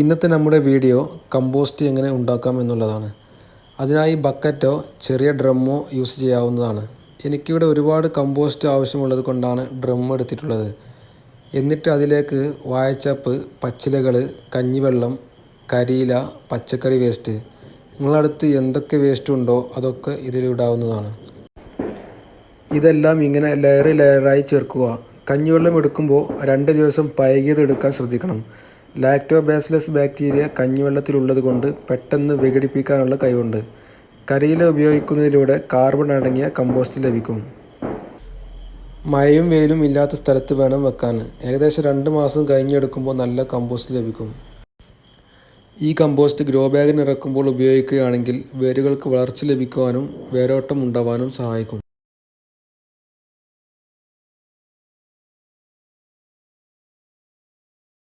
ഇന്നത്തെ നമ്മുടെ video compost എങ്ങനെ ഉണ്ടാക്കാം എന്നുള്ളതാണ്. അതിനായി ബക്കറ്റോ ചെറിയ ഡ്രമ്മോ യൂസ് ചെയ്യാവുന്നതാണ്. എനിക്കിവിടെ ഒരുപാട് കമ്പോസ്റ്റ് ആവശ്യമുള്ളത് കൊണ്ടാണ് ഡ്രം എടുത്തിട്ടുള്ളത്. എന്നിട്ട് അതിലേക്ക് വായച്ചപ്പ് പച്ചിലകൾ കഞ്ഞിവെള്ളം കരിയില പച്ചക്കറി വേസ്റ്റ്. നിങ്ങളടുത്ത് എന്തൊക്കെ വേസ്റ്റ് ഉണ്ടോ അതൊക്കെ ഇതിലിടാവുന്നതാണ്. ഇതെല്ലാം ഇങ്ങനെ ലെയർ ലെയറായി ചേർക്കുക. കഞ്ഞിവെള്ളം എടുക്കുമ്പോൾ രണ്ട് ദിവസം പഴകിയത് എടുക്കാൻ ശ്രദ്ധിക്കണം. ലാക്ടോബാസിലസ് ബാക്ടീരിയ കഞ്ഞിവെള്ളത്തിലുള്ളത് കൊണ്ട് പെട്ടെന്ന് വിഘടിപ്പിക്കാനുള്ള കഴിവുണ്ട്. കരിയില ഉപയോഗിക്കുന്നതിലൂടെ കാർബൺ അടങ്ങിയ കമ്പോസ്റ്റ് ലഭിക്കും. മഴയും വെയിലും ഇല്ലാത്ത സ്ഥലത്ത് വേണം വെക്കാൻ. ഏകദേശം രണ്ട് മാസം കഴിഞ്ഞെടുക്കുമ്പോൾ നല്ല കമ്പോസ്റ്റ് ലഭിക്കും. ഈ കമ്പോസ്റ്റ് ഗ്രോ ബാഗിൽ ഇറക്കുമ്പോൾ ഉപയോഗിക്കുകയാണെങ്കിൽ വേരുകൾക്ക് വളർച്ച ലഭിക്കുവാനും വേരോട്ടം ഉണ്ടാവാനും സഹായിക്കും.